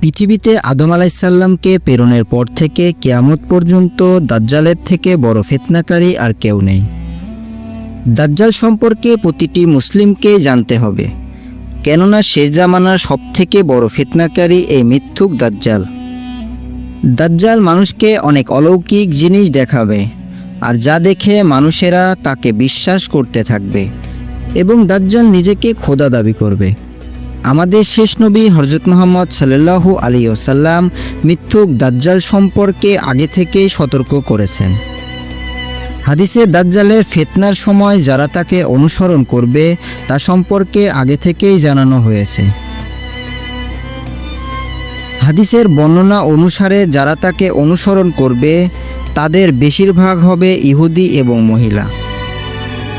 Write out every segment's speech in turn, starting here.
পৃথিবীতে আদম আলাইসাল্লামকে প্রেরণের পর থেকে কেয়ামত পর্যন্ত দাজ্জালের থেকে বড় ফেতনাকারী আর কেউ নেই। দাজ্জাল সম্পর্কে প্রতিটি মুসলিমকে জানতে হবে, কেননা শেষ জামানার সবথেকে বড় ফিতনাকারী এই মিথ্যুক দাজ্জাল। দাজ্জাল মানুষকে অনেক অলৌকিক জিনিস দেখাবে, আর যা দেখে মানুষেরা তাকে বিশ্বাস করতে থাকবে এবং দাজ্জাল নিজেকে খোদা দাবি করবে। আমাদের শেষ নবী হরজত মোহাম্মদ সাল্লাল্লাহু আলী ওসাল্লাম মিথ্যুক দাজ্জাল সম্পর্কে আগে থেকেই সতর্ক করেছেন। হাদিসে দাজ্জালের ফেতনার সময় যারা তাকে অনুসরণ করবে, তা সম্পর্কে আগে থেকেই জানানো হয়েছে। হাদিসের বর্ণনা অনুসারে যারা তাকে অনুসরণ করবে, তাদের বেশিরভাগ হবে ইহুদি এবং মহিলা।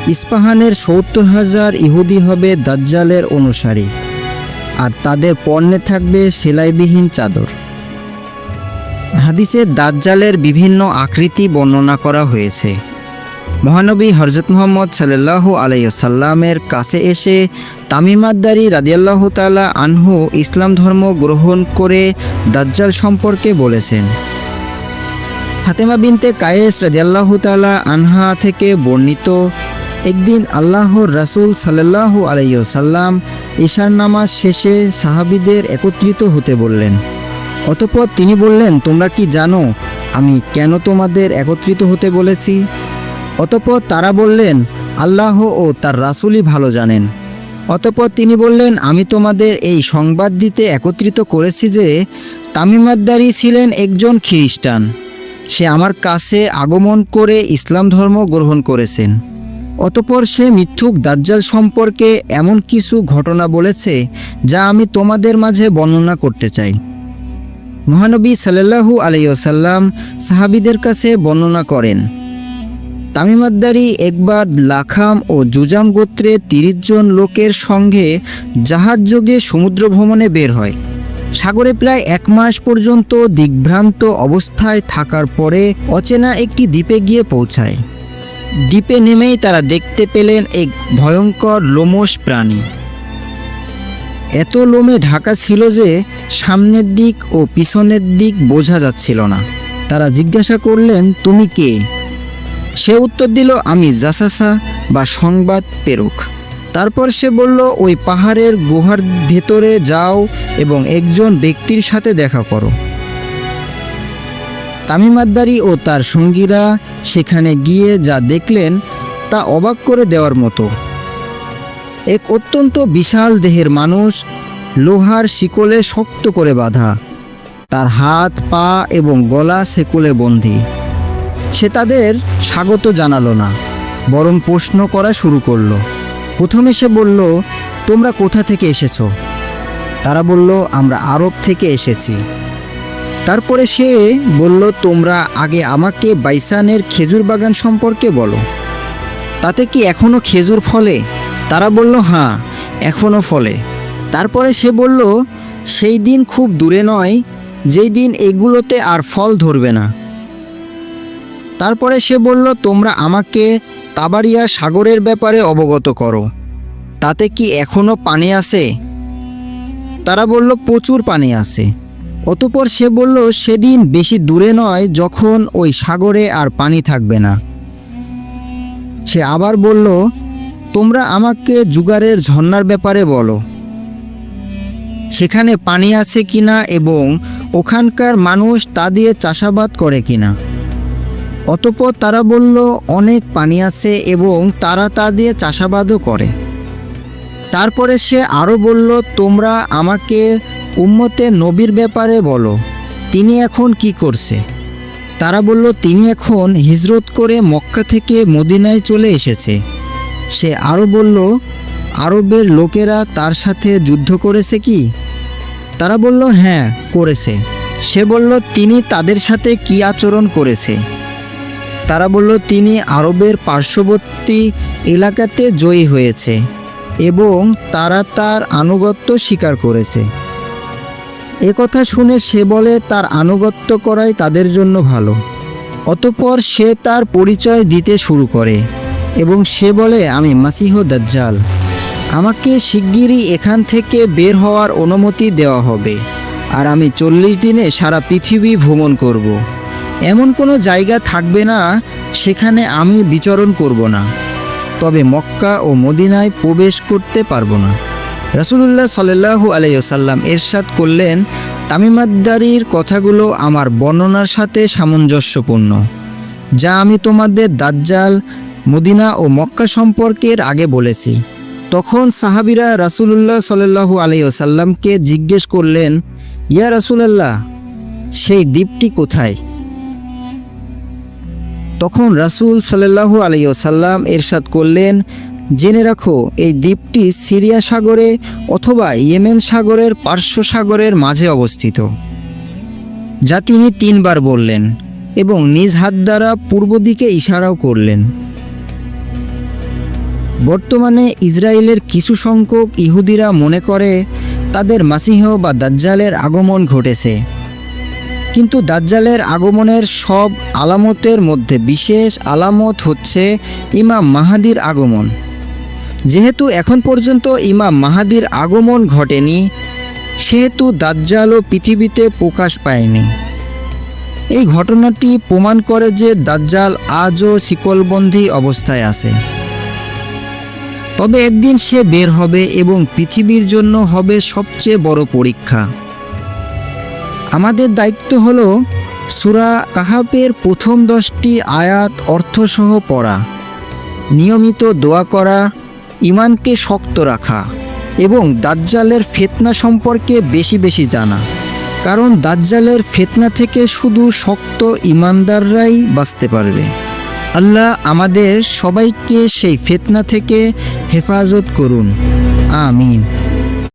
ইস্পাহানের সত্তর হাজার ইহুদি হবে দাজ্জালের অনুসারী। আর তাদের পণ্যে থাকবে সেলাইবিহীন চাদর। হাদিসে দাজ্জালের বিভিন্ন আকৃতি বর্ণনা করা হয়েছে। মহানবী হরজত মোহাম্মদ সাল্লাহ আলাইসাল্লামের কাছে এসে তামিমাদ্দারি রাদিয়াল্লাহ তালা আনহু ইসলাম ধর্ম গ্রহণ করে দাজ্জাল সম্পর্কে বলেছেন। ফাতেমা বিনতে কায়েস রাদিয়াল্লাহ তালা আনহা থেকে বর্ণিত, একদিন আল্লাহর রাসূল সাল্লাল্লাহু আলাইসাল্লাম ঈশার নামাজ শেষে সাহাবিদের একত্রিত হতে বললেন। অতপর তিনি বললেন, তোমরা কি জানো আমি কেন তোমাদের একত্রিত হতে বলেছি? অতপর তারা বললেন, আল্লাহ ও তার রাসুলই ভালো জানেন। অতপর তিনি বললেন, আমি তোমাদের এই সংবাদ দিতে একত্রিত করেছি যে তামিমাদ্দারি ছিলেন একজন খ্রিস্টান। সে আমার কাছে আগমন করে ইসলাম ধর্ম গ্রহণ করেছেন। অতপর সে মিথ্যুক দাজ্জাল সম্পর্কে এমন কিছু ঘটনা বলেছে যা আমি তোমাদের মাঝে বর্ণনা করতে চাই। মহানবী সাল্লাল্লাহু আলাইসাল্লাম সাহাবিদের কাছে বর্ণনা করেন, তামিমাদ্দারি একবার লাখাম ও জুজাম গোত্রে তিরিশ জন লোকের সঙ্গে জাহাজ যোগে সমুদ্র ভ্রমণে বের হয়। সাগরে প্রায় এক মাস পর্যন্ত দিগ্ভ্রান্ত অবস্থায় থাকার পরে অচেনা একটি দ্বীপে গিয়ে পৌঁছায়। দ্বীপে নেমেই তারা দেখতে পেলেন এক ভয়ঙ্কর লোমশ প্রাণী। এত লোমে ঢাকা ছিল যে সামনের দিক ও পিছনের দিক বোঝা যাচ্ছিল না। তারা জিজ্ঞাসা করলেন, তুমি কে? সে উত্তর দিল, আমি জাসাসা বা সংবাদ প্রেরক। তারপর সে বলল, ওই পাহাড়ের গুহার ভেতরে যাও এবং একজন ব্যক্তির সাথে দেখা করো। তামিমাদ্দারি ও তার সঙ্গীরা সেখানে গিয়ে যা দেখলেন তা অবাক করে দেওয়ার মতো। এক অত্যন্ত বিশাল দেহের মানুষ লোহার শিকলে শক্ত করে বাঁধা। তার হাত, পা এবং গলা সেকুলে বন্দী। সে তাদের স্বাগত জানালো না, বরং প্রশ্ন করা শুরু করল। প্রথমে সে বলল, তোমরা কোথা থেকে এসেছ? তারা বলল, আমরা আরব থেকে এসেছি। তারপরে সে বলল, তোমরা আগে আমাকে বাইসানের খেজুর বাগান সম্পর্কে বলো। তাতে কি এখনও খেজুর ফলে? তারা বলল হ্যাঁ এখনও ফলে। তারপরে সে বলল, সেই দিন খুব দূরে নয়, যেই দিন এগুলোতে আর ফল ধরবে না। তারপরে সে বলল, তোমরা আমাকে তাবারিয়া সাগরের ব্যাপারে অবগত করো। তাতে কি এখনও পানি আছে? তারা বলল, প্রচুর পানি আছে। অতপর সে বলল, সেদিন বেশি দূরে নয়, যখন ওই সাগরে আর পানি থাকবে না। সে আবার বলল, তোমরা আমাকে জুগারের ঝর্নার ব্যাপারে বলো। সেখানে পানি আছে কিনা এবং ওখানকার মানুষ তা দিয়ে চাষাবাদ করে কিনা? অতপর তারা বলল, অনেক পানি আছে এবং তারা তা দিয়ে চাষাবাদও করে। তারপরে সে আরও বলল, তোমরা আমাকে উম্মতে নবীর ব্যাপারে বলো, তিনি এখন কি করছে? তারা বলল, তিনি এখন হিজরত করে মক্কা থেকে মদিনায় চলে এসেছে। সে আরও বলল, আরবের লোকেরা তার সাথে যুদ্ধ করেছে কি? তারা বলল হ্যাঁ করেছে। সে বলল, তিনি তাদের সাথে কি আচরণ করেছে? তারা বলল, তিনি আরবের পার্শ্ববর্তী এলাকাতে জয়ী হয়েছে এবং তারা তার আনুগত্য স্বীকার করেছে। কথা শুনে সে বলে, তার আনুগত্য করাই তাদের জন্য ভালো। অতপর সে তার পরিচয় দিতে শুরু করে এবং সে বলে, আমি মাসিহ দাজ্জাল। আমাকে শিগগিরই এখান থেকে বের হওয়ার অনুমতি দেওয়া হবে আর আমি চল্লিশ দিনে সারা পৃথিবী ভ্রমণ করব। এমন কোনো জায়গা থাকবে না সেখানে আমি বিচরণ করব না। তবে মক্কা ও মদিনায় প্রবেশ করতে পারব না। রাসুলুল্লাহ সাল্লাহু আলাইসাল্লাম এরশাদ করলেন, তামিমাদ্দারির কথাগুলো আমার বর্ণনার সাথে সামঞ্জস্যপূর্ণ, যা আমি তোমাদের দাজ্জাল, মদিনা ও মক্কা সম্পর্কের আগে বলেছি। তখন সাহাবিরা রাসুলুল্লাহ সাল্লাহু আলাইসাল্লামকে জিজ্ঞেস করলেন, ইয়া রাসুলাল্লাহ, সেই দ্বীপটি কোথায়? তখন রাসূল সাল্লাল্লাহু আলাইহি ওসাল্লাম এরশাদ করলেন জেনে রাখো, এই দ্বীপটি সিরিয়া সাগরে অথবা ইয়েমেন সাগরের পার্শ্ব সাগরের মাঝে অবস্থিত, যা তিনি তিনবার বললেন এবং নিজ হাত দ্বারা পূর্ব দিকে ইশারাও করলেন। বর্তমানে ইসরায়েলের কিছু সংখ্যক ইহুদিরা মনে করে তাদের মাসিহ বা দাজ্জালের আগমন ঘটেছে। কিন্তু দাজ্জালের আগমনের সব আলামতের মধ্যে বিশেষ আলামত হচ্ছে ইমাম মাহাদির আগমন। যেহেতু এখন পর্যন্ত ইমাম মাহাদির আগমন ঘটেনি, সেহেতু দাজ্জালও পৃথিবীতে প্রকাশ পায়নি। এই ঘটনাটি প্রমাণ করে যে দাজ্জাল আজও শিকলবন্দি অবস্থায় আছে। তবে একদিন সে বের হবে এবং পৃথিবীর জন্য হবে সবচেয়ে বড় পরীক্ষা। আমাদের দায়িত্ব হল সুরা কাহাবের প্রথম দশটি আয়াত অর্থসহ পড়া, নিয়মিত দোয়া করা ইমানকে শক্ত রাখা এবং দাজ্জালের ফেতনা সম্পর্কে বেশি বেশি জানা। কারণ দাজ্জালের ফেতনা থেকে শুধু শক্ত ইমানদাররাই বাঁচতে পারবে। আল্লাহ আমাদের সবাইকে সেই ফেতনা থেকে হেফাজত করুন। আমিন।